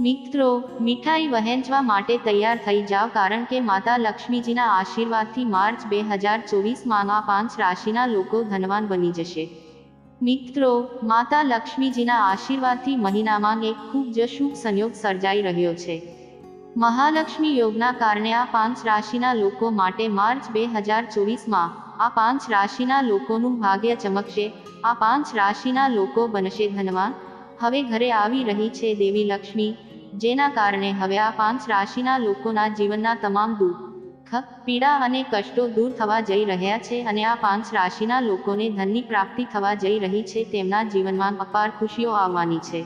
મિત્રો, મીઠાઈ વહેંચવા માટે તૈયાર થઈ જાવ કારણ કે માતા લક્ષ્મીજીના આશીર્વાદથી માર્ચ બે હજાર ચોવીસમાં આ પાંચ રાશિના લોકો ધનવાન બની જશે. મિત્રો, માતા લક્ષ્મીજીના આશીર્વાદથી મહિનામાં એક ખૂબ જ શુભ સંયોગ સર્જાઈ રહ્યો છે. મહાલક્ષ્મી યોગના કારણે આ પાંચ રાશિના લોકો માટે માર્ચ બે હજાર ચોવીસમાં આ પાંચ રાશિના લોકોનું ભાગ્ય ચમકશે. આ પાંચ રાશિના લોકો બનશે ધનવાન. હવે ઘરે આવી રહી છે દેવી લક્ષ્મી. જેના કારણે હવે આ પાંચ રાશિના લોકોના જીવનના તમામ દુઃખ પીડા અને કષ્ટો દૂર થવા જઈ રહ્યા છે અને આ પાંચ રાશિના લોકોને ધનની પ્રાપ્તિ થવા જઈ રહી છે તેમના જીવનમાં અપાર ખુશીઓ આવવાની છે.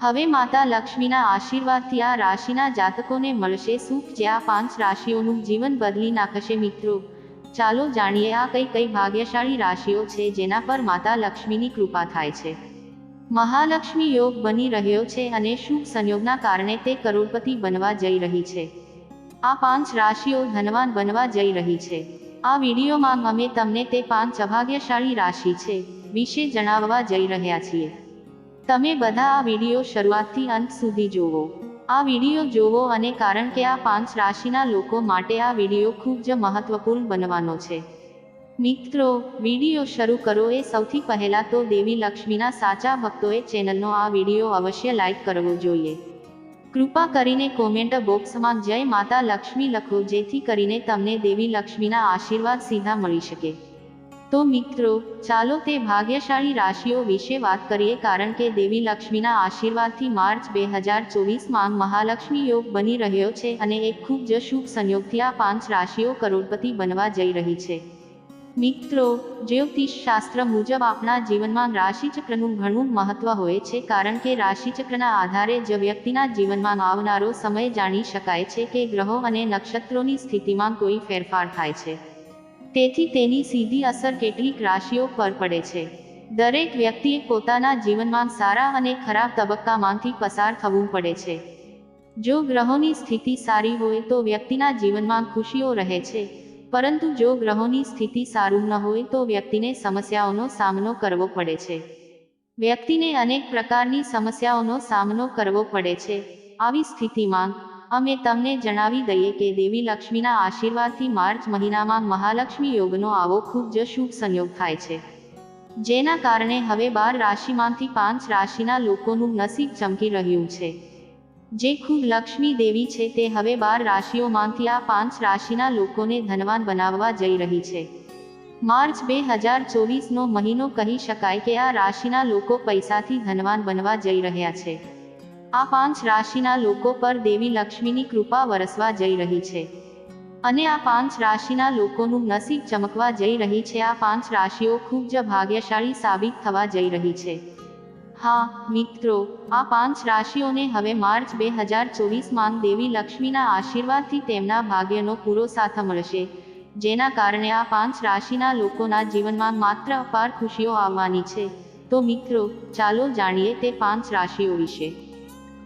હવે માતા લક્ષ્મીના આશીર્વાદથી આ રાશિના જાતકોને મળશે સુખ જે આ પાંચ રાશિઓનું જીવન બદલી નાખશે મિત્રો. ચાલો જાણીએ આ કઈ કઈ ભાગ્યશાળી રાશિઓ છે જેના પર માતા લક્ષ્મીની કૃપા થાય છે. મહાલક્ષ્મી યોગ બની રહ્યો છે અને શુભ સંયોગના કારણે તે કરોડપતિ બનવા જઈ રહી છે. આ પાંચ રાશિઓ ધનવાન બનવા જઈ રહી છે. આ વિડીયોમાં અમે તમને તે પાંચ અભાગ્યશાળી રાશિ છે વિશે જણાવવા જઈ રહ્યા છીએ. તમે બધા આ વીડિયો શરૂઆતથી અંત સુધી જોવો આ વીડિયો જોવો અને કારણ કે આ પાંચ રાશિના લોકો માટે આ વીડિયો ખૂબ જ મહત્વપૂર્ણ બનવાનો છે. મિત્રો, વીડિયો શરૂ કરો. એ સૌથી પહેલા તો દેવી લક્ષ્મીના સાચા ભક્તોએ ચેનલનો આ વીડિયો અવશ્ય લાઈક કરવો જોઈએ. કૃપા કરીને કોમેન્ટ બોક્સમાં જય માતા લક્ષ્મી લખો, જેથી કરીને તમને દેવી લક્ષ્મીના આશીર્વાદ સીધા મળી શકે. તો મિત્રો, ચાલો તે ભાગ્યશાળી રાશિઓ વિશે વાત કરીએ, કારણ કે દેવી લક્ષ્મીના આશીર્વાદથી માર્ચ બે હજાર ચોવીસમાં મહાલક્ષ્મી યોગ બની રહ્યો છે અને એક ખૂબ જ શુભ સંયોગથી આ પાંચ રાશિઓ કરોડપતિ બનવા જઈ રહી છે. મિત્રો જ્યોતિષ શાસ્ત્ર મુજબ આપણા જીવનમાં રાશિચક્રનું ઘણું મહત્વ હોય છે કારણ કે રાશિચક્રના આધારે જ વ્યક્તિના જીવનમાં આવનારો સમય જાણી શકાય છે કે ગ્રહો અને નક્ષત્રોની સ્થિતિમાં કોઈ ફેરફાર થાય છે. તેથી તેની સીધી અસર કેટલીક રાશિઓ પર પડે છે. દરેક વ્યક્તિએ પોતાના જીવનમાં સારા અને ખરાબ તબક્કામાંથી પસાર થવું પડે છે. જો ગ્રહોની સ્થિતિ સારી હોય તો વ્યક્તિના જીવનમાં ખુશીઓ રહે છે. પરંતુ જો ગ્રહોની સ્થિતિ સારું ન હોય તો વ્યક્તિને સમસ્યાઓનો સામનો કરવો પડે છે. વ્યક્તિને અનેક પ્રકારની સમસ્યાઓનો સામનો કરવો પડે છે. આવી સ્થિતિમાં, અમે તમને જણાવી દઈએ કે દેવી લક્ષ્મીના આશીર્વાદથી માર્ચ મહિનામાં મહાલક્ષ્મી યોગનો આવો ખૂબ જ શુભ સંયોગ થાય છે. જેના કારણે હવે બાર રાશિમાંથી પાંચ રાશિના લોકોનું નસીબ ચમકી રહ્યું છે. જે ખૂબ લક્ષ્મી દેવી છે તે હવે બાર રાશિઓમાંથી આ પાંચ રાશિના લોકોને ધનવાન બનાવવા જઈ રહી છે. માર્ચ બે હજાર ચોવીસનો મહિનો કહી શકાય કે આ રાશિના લોકો પૈસાથી ધનવાન બનવા જઈ રહ્યા છે. આ પાંચ રાશિના લોકો પર દેવી લક્ષ્મીની કૃપા વરસવા જઈ રહી છે. અને આ પાંચ રાશિના લોકોનું નસીબ ચમકવા જઈ રહી છે. આ પાંચ રાશિઓ ખૂબ જ ભાગ્યશાળી સાબિત થવા જઈ રહી છે. હા, મિત્રો, આ પાંચ રાશિઓને હવે માર્ચ બે હજાર ચોવીસમાં દેવી લક્ષ્મીના આશીર્વાદથી તેમના ભાગ્યનો પૂરો સાથ મળશે. જેના કારણે આ પાંચ રાશિના લોકોના જીવનમાં માત્ર અપાર ખુશીઓ આવવાની છે. તો મિત્રો, ચાલો જાણીએ તે પાંચ રાશિઓ વિશે.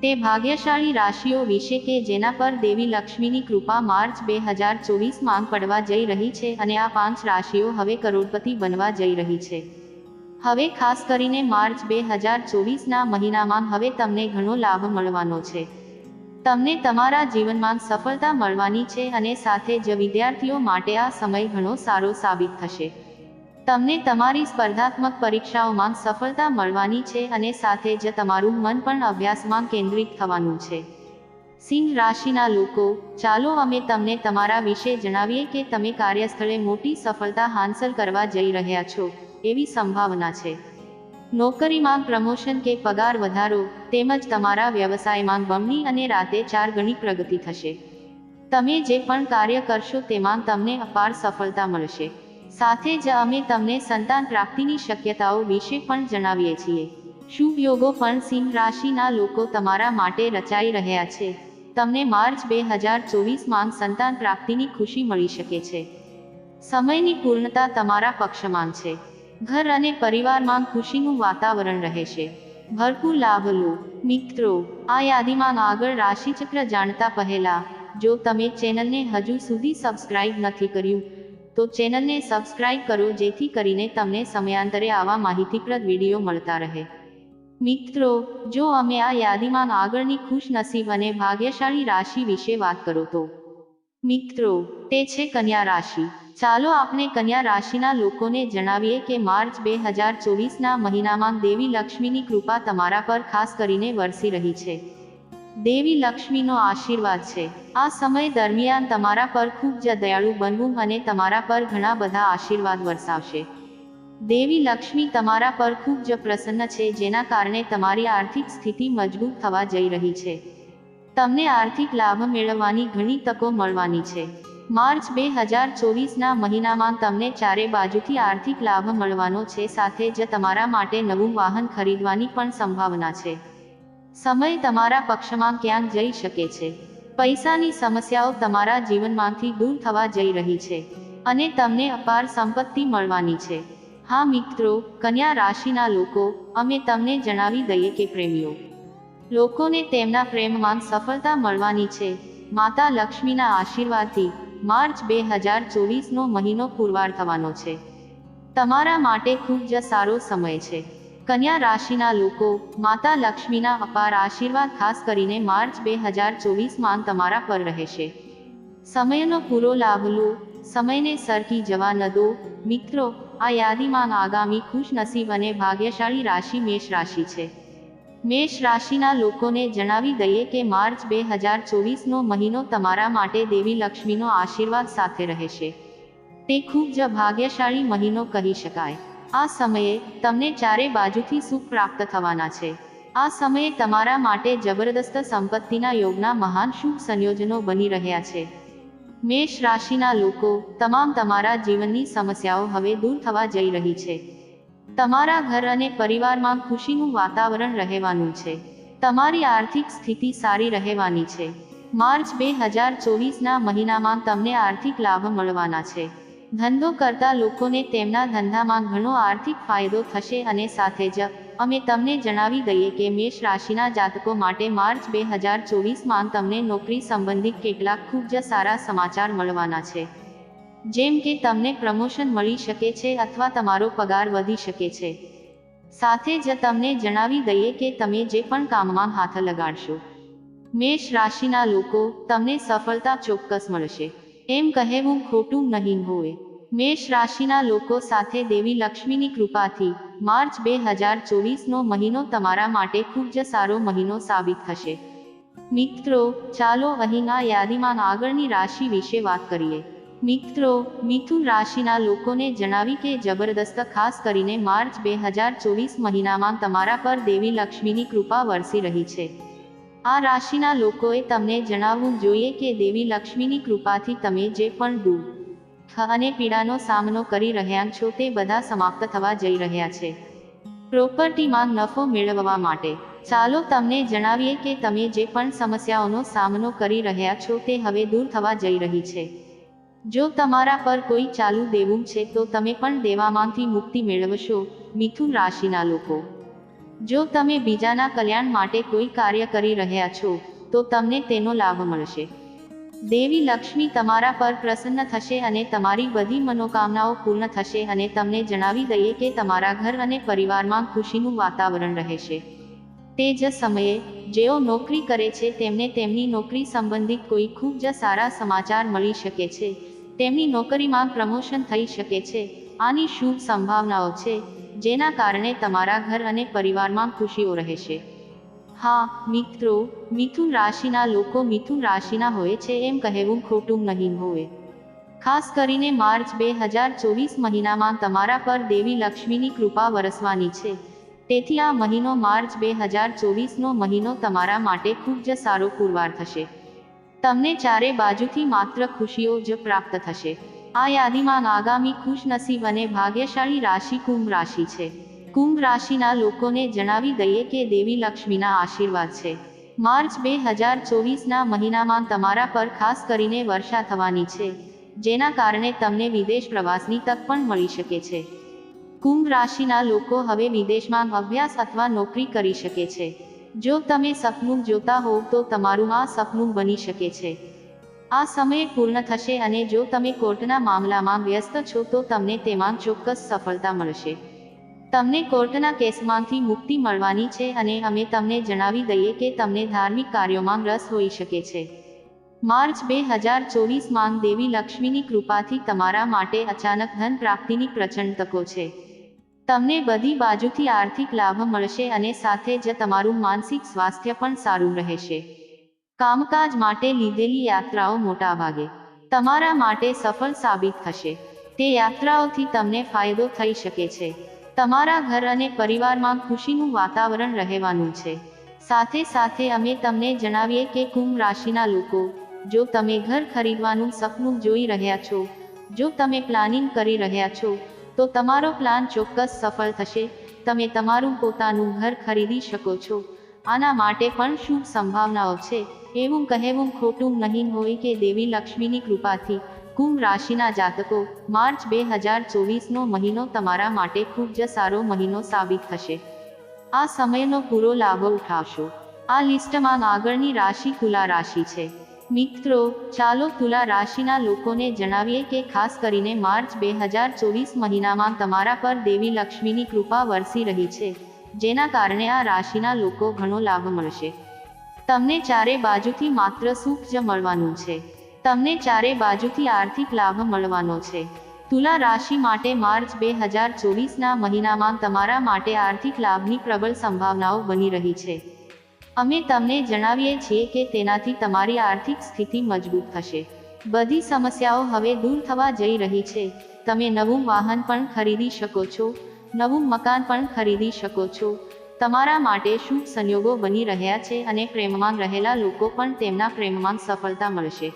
તે ભાગ્યશાળી રાશિઓ વિશે કે જેના પર દેવી લક્ષ્મીની કૃપા માર્ચ બે હજાર ચોવીસમાં પડવા જઈ રહી છે અને આ પાંચ રાશિઓ હવે કરોડપતિ બનવા જઈ રહી છે. હવે ખાસ કરીને માર્ચ બે હજાર ચોવીસના મહિનામાં હવે તમને ઘણો લાભ મળવાનો છે. તમને તમારા જીવનમાં સફળતા મળવાની છે અને સાથે જ વિદ્યાર્થીઓ માટે આ સમય ઘણો સારો સાબિત થશે. તમને તમારી સ્પર્ધાત્મક પરીક્ષાઓમાં સફળતા મળવાની છે અને સાથે જ તમારું મન પણ અભ્યાસમાં કેન્દ્રિત થવાનું છે. સિંહ રાશિના લોકો, ચાલો અમે તમને તમારા વિશે જણાવીએ કે તમે કાર્યસ્થળે મોટી સફળતા હાંસલ કરવા જઈ રહ્યા છો. એવી સંભાવના છે. નોકરીમાં પ્રમોશન કે પગાર વધારો તેમજ તમારા વ્યવસાયમાં બમણી અને રાતે ચાર ગણી પ્રગતિ થશે. તમે જે પણ કાર્ય કરશો તેમાં તમને અપાર સફળતા મળશે. સાથે જ અમે તમને સંતાન પ્રાપ્તિની શક્યતાઓ વિશે પણ જણાવીએ છીએ. શુભ યોગો પણ સિંહ રાશિના લોકો તમારા માટે રચાઈ રહ્યા છે. તમને માર્ચ બે હજાર ચોવીસમાં સંતાન પ્રાપ્તિની ખુશી મળી શકે છે. સમયની પૂર્ણતા તમારા પક્ષમાં છે. ઘર અને પરિવારમાં ખુશીનું વાતાવરણ રહેશે ભરપૂર લાભ લો મિત્રો, આ યાદીમાં આગળ રાશિચક્ર જાણતા પહેલા, જો તમે ચેનલને હજુ સુધી સબસ્ક્રાઇબ નથી કર્યું, તો ચેનલને સબસ્ક્રાઇબ કરો જેથી કરીને તમને સમયાંતરે આવા માહિતીપ્રદ વીડિયો મળતા રહે. મિત્રો, જો અમે આ યાદીમાં આગળની ખુશનસીબ અને ભાગ્યશાળી રાશિ વિશે વાત કરો તો મિત્રો, તે છે કન્યા રાશિ. ચાલો આપણે કન્યા રાશિના લોકોને જણાવીએ કે માર્ચ બે હજાર ચોવીસના મહિનામાં દેવી લક્ષ્મીની કૃપા તમારા પર ખાસ કરીને વરસી રહી છે. દેવી લક્ષ્મીનો આશીર્વાદ છે. આ સમય દરમિયાન તમારા પર ખૂબ જ દયાળુ બનવું અને તમારા પર ઘણા બધા આશીર્વાદ વરસાવશે. દેવી લક્ષ્મી તમારા પર ખૂબ જ પ્રસન્ન છે, જેના કારણે તમારી આર્થિક સ્થિતિ મજબૂત થવા જઈ રહી છે. તમને આર્થિક લાભ મેળવવાની ઘણી તકો મળવાની છે. માર્ચ બે હજાર ચોવીસના મહિનામાં તમને ચારે બાજુથી આર્થિક લાભ મળવાનો છે, સાથે જ તમારા માટે નવું વાહન ખરીદવાની પણ સંભાવના છે. સમય તમારા પક્ષમાં ક્યાંક જઈ શકે છે. પૈસાની સમસ્યાઓ તમારા જીવનમાંથી દૂર થવા જઈ રહી છે અને તમને અપાર સંપત્તિ મળવાની છે. હા મિત્રો, કન્યા રાશિના લોકો, અમે તમને જણાવી દઈએ કે પ્રેમીઓ લોકોને તેમના પ્રેમમાં સફળતા મળવાની છે. માતા લક્ષ્મીના આશીર્વાદથી માર્ચ બે હજાર ચોવીસનો મહિનો પુરવાર થવાનો છે. તમારા માટે ખૂબ જ સારો સમય છે. કન્યા રાશિના લોકો, માતા લક્ષ્મીના અપાર આશીર્વાદ ખાસ કરીને માર્ચ બે હજાર ચોવીસમાં તમારા પર રહેશે. સમયનો પૂરો લાભ લો, સમયને સરકી જવા ન દો. મિત્રો, આ યાદીમાં આગામી ખુશનસીબ અને ભાગ્યશાળી રાશિ મેષ રાશિ છે. મેષ રાશિના લોકોને જણાવી દઈએ કે માર્ચ બે હજાર ચોવીસનો મહિનો તમારા માટે દેવી લક્ષ્મીનો આશીર્વાદ સાથે રહેશે. તે ખૂબ જ ભાગ્યશાળી મહિનો કહી શકાય. આ સમયે તમને ચારે બાજુથી સુખ પ્રાપ્ત થવાના છે. આ સમયે તમારા માટે જબરદસ્ત સંપત્તિના યોગના મહાન શુભ સંયોજનો બની રહ્યા છે. મેષ રાશિના લોકો તમામ તમારા જીવનની સમસ્યાઓ હવે દૂર થવા જઈ રહી છે. તમારા ઘર અને પરિવારમાં ખુશીનું વાતાવરણ રહેવાનું છે. તમારી આર્થિક સ્થિતિ સારી રહેવાની છે. માર્ચ બે હજાર ચોવીસના મહિનામાં તમને આર્થિક લાભ મળવાના છે. ધંધો કરતા લોકોને તેમના ધંધામાં ઘણો આર્થિક ફાયદો થશે અને સાથે જ, અમે તમને જણાવી દઈએ કે મેષ રાશિના જાતકો માટે માર્ચ બે હજાર ચોવીસમાં તમને નોકરી સંબંધિત કેટલાક ખૂબ જ સારા સમાચાર મળવાના છે. જેમ કે તમને પ્રમોશન મળી શકે છે અથવા તમારો પગાર વધી શકે છે. સાથે જ તમને જણાવી દઈએ કે તમે જે પણ કામમાં હાથ લગાડશો. મેષ રાશિના લોકો, તમને સફળતા ચોક્કસ મળશે. એમ કહેવું ખોટું નહીં હોય. મેષ રાશિના લોકો સાથે દેવી લક્ષ્મીની કૃપાથી, માર્ચ બે હજાર ચોવીસનો મહિનો તમારા માટે ખૂબ જ સારો મહિનો સાબિત થશે. મિત્રો, ચાલો અહીં આ યાદીમાં આગળની રાશિ વિશે વાત કરીએ. મિત્રો, મિથુન રાશિના લોકોને જણાવી કે જબરદસ્ત, ખાસ કરીને માર્ચ બે હજાર ચોવીસ મહિનામાં તમારા પર દેવી લક્ષ્મીની કૃપા વરસી રહી છે. આ રાશિના લોકોએ તમને જણાવવું જોઈએ કે દેવી લક્ષ્મીની કૃપાથી તમે જે પણ દુઃખ અને પીડાનો સામનો કરી રહ્યા છો તે બધા સમાપ્ત થવા જઈ રહ્યા છે. પ્રોપર્ટીમાં નફો મેળવવા માટે, ચાલો તમને જણાવીએ કે તમે જે પણ સમસ્યાઓનો સામનો કરી રહ્યા છો તે હવે દૂર થવા જઈ રહી છે. જો તમારા પર કોઈ ચાલુ દેવું છે, તો તમે પણ દેવામાંથી મુક્તિ મેળવશો, મિથુન રાશિના લોકો. જો તમે બીજાના કલ્યાણ માટે કોઈ કાર્ય કરી રહ્યા છો, તો તમને તેનો લાભ મળશે. દેવી લક્ષ્મી તમારા પર પ્રસન્ન થશે અને તમારી બધી મનોકામનાઓ પૂર્ણ થશે અને તમને જણાવી દઈએ કે તમારા ઘર અને પરિવારમાં ખુશીનું વાતાવરણ રહેશે. તે જ સમયે, જેઓ નોકરી કરે છે, તેમને તેમની નોકરી સંબંધિત કોઈ ખૂબ જ સારા સમાચાર મળી શકે છે. તેમની નોકરીમાં પ્રમોશન થઈ શકે છે. આની શુભ સંભાવનાઓ છે, જેના કારણે તમારા ઘર અને પરિવારમાં ખુશીઓ રહેશે. હા, મિત્રો, મિથુન રાશિના લોકો મિથુન રાશિના હોય છે એમ કહેવું ખોટું નહીં હોય. ખાસ કરીને માર્ચ બે હજાર ચોવીસ મહિનામાં તમારા પર દેવી લક્ષ્મીની કૃપા વરસવાની છે. તેથી આ મહિનો માર્ચ બે હજાર ચોવીસનો મહિનો તમારા માટે ખૂબ જ સારો પુરવાર થશે. તમને ચારે બાજુથી માત્ર ખુશીઓ જ પ્રાપ્ત થશે. આ યાદીમાં આગામી ખુશનસીબ અને ભાગ્યશાળી રાશિ કુંભ રાશિ છે. કુંભ રાશિના લોકોને જણાવી દઈએ કે દેવી લક્ષ્મીના આશીર્વાદ છે. માર્ચ બે હજાર ચોવીસના મહિનામાં તમારા પર ખાસ કરીને વર્ષા થવાની છે, જેના કારણે તમને વિદેશ પ્રવાસની તક પણ મળી શકે છે. કુંભ રાશિના લોકો હવે વિદેશમાં અભ્યાસ અથવા નોકરી કરી શકે છે. જો તમે સપનું જોતા હોવ તો તમારું આ સપનું બની શકે છે. આ સમય પૂર્ણ થશે અને જો તમે કોર્ટના મામલામાં વ્યસ્ત છો તો તમને તેમાં ચોક્કસ સફળતા મળશે. તમને કોર્ટના કેસમાંથી મુક્તિ મળવાની છે અને અમે તમને જણાવી દઈએ કે તમને ધાર્મિક કાર્યોમાં રસ હોઈ શકે છે. માર્ચ બે હજાર ચોવીસમાં દેવી લક્ષ્મીની કૃપાથી તમારા માટે અચાનક ધન પ્રાપ્તિની પ્રચંડ તકો છે. તમને બધી બાજુથી આર્થિક લાભ મળશે અને સાથે જ તમારું માનસિક સ્વાસ્થ્ય પણ સારું રહેશે. કામકાજ માટે લીધેલી યાત્રાઓ મોટાભાગે તમારા માટે સફળ સાબિત થશે. તે યાત્રાઓથી તમને ફાયદો થઈ શકે છે. તમારા ઘર અને પરિવારમાં ખુશીનું વાતાવરણ રહેવાનું છે. સાથે સાથે અમે તમને જણાવીએ કે કુંભ રાશિના લોકો, જો તમે ઘર ખરીદવાનું સપનું જોઈ રહ્યા છો, જો તમે પ્લાનિંગ કરી રહ્યા છો તો તમારો પ્લાન ચોક્કસ સફળ થશે. તમે તમારું પોતાનું ઘર ખરીદી શકો છો. આના માટે પણ શુભ સંભાવનાઓ છે? એવું કહેવું ખોટું નહીં હોય કે દેવી લક્ષ્મીની કૃપાથી. કુંભ રાશિના જાતકો, માર્ચ બે હજાર ચોવીસનો મહિનો તમારા માટે ખૂબ જ સારો મહિનો સાબિત થશે. આ સમયનો પૂરો લાભ ઉઠાવશો. આ લિસ્ટમાં આગળની રાશિ, તુલા રાશિ છે. મિત્રો, ચાલો તુલા રાશિના લોકોને જણાવીએ કે ખાસ કરીને માર્ચ બે હજાર ચોવીસ મહિનામાં તમારા પર દેવી લક્ષ્મીની કૃપા વરસી રહી છે, જેના કારણે આ રાશિના લોકો ઘણો લાભ મળશે. તમને ચારે બાજુથી માત્ર સુખ જ મળવાનું છે. તમને ચારે બાજુથી આર્થિક લાભ મળવાનો છે. તુલા રાશિ માટે માર્ચ બે હજાર ચોવીસના મહિનામાં તમારા માટે આર્થિક લાભની પ્રબળ સંભાવનાઓ બની રહી છે. અમે તમને જણાવીએ છીએ કે તેનાથી તમારી આર્થિક સ્થિતિ મજબૂત થશે. બધી સમસ્યાઓ હવે દૂર થવા જઈ રહી છે. તમે નવું વાહન પણ ખરીદી શકો છો. નવું મકાન પણ ખરીદી શકો છો. તમારા માટે શુભ સંયોગો બની રહ્યા છે અને પ્રેમમાં રહેલા લોકો પણ તેમના પ્રેમમાં સફળતા મળશે.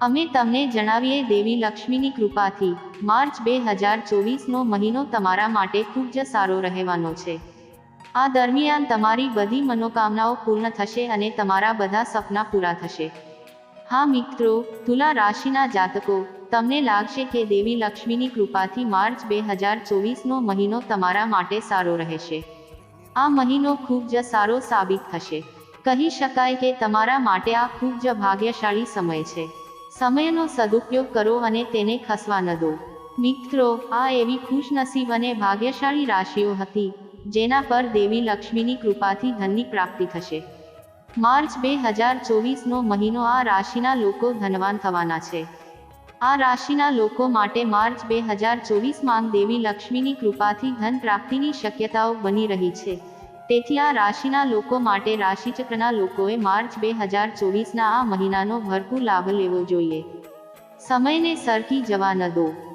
અમે તમને જણાવીએ દેવી લક્ષ્મીની કૃપાથી, માર્ચ બે હજાર ચોવીસનો મહિનો તમારા માટે ખૂબ જ સારો રહેવાનો છે. આ દરમિયાન તમારી બધી મનોકામનાઓ પૂર્ણ થશે અને તમારા બધા સપના પૂરા થશે. હા મિત્રો, તુલા રાશિના જાતકો, તમને લાગશે કે દેવી લક્ષ્મીની કૃપાથી માર્ચ બે હજાર ચોવીસનો મહિનો તમારા માટે સારો રહેશે. આ મહિનો ખૂબ જ સારો સાબિત થશે. કહી શકાય કે તમારા માટે આ ખૂબ જ ભાગ્યશાળી સમય છે. સમયનો સદુપયોગ કરો અને તેને ખસવા ન દો. મિત્રો, આ એવી ખુશનસીબ અને ભાગ્યશાળી રાશિઓ હતી જેના પર દેવી લક્ષ્મીની કૃપાથી ધનની પ્રાપ્તિ થશે. માર્ચ બે હજાર ચોવીસનો મહિનો આ રાશિના લોકો ધનવાન થવાના છે. આ રાશિના લોકો માટે માર્ચ બે હજાર ચોવીસમાં દેવી લક્ષ્મીની કૃપાથી ધન પ્રાપ્તિની શક્યતાઓ બની રહી છે. તેથી આ રાશિના લોકો માટે રાશિચક્રના લોકોએ માર્ચ બે હજાર ચોવીસના આ મહિનાનો ભરપૂર લાભ લેવો જોઈએ. સમયને સરકી જવા ન દો.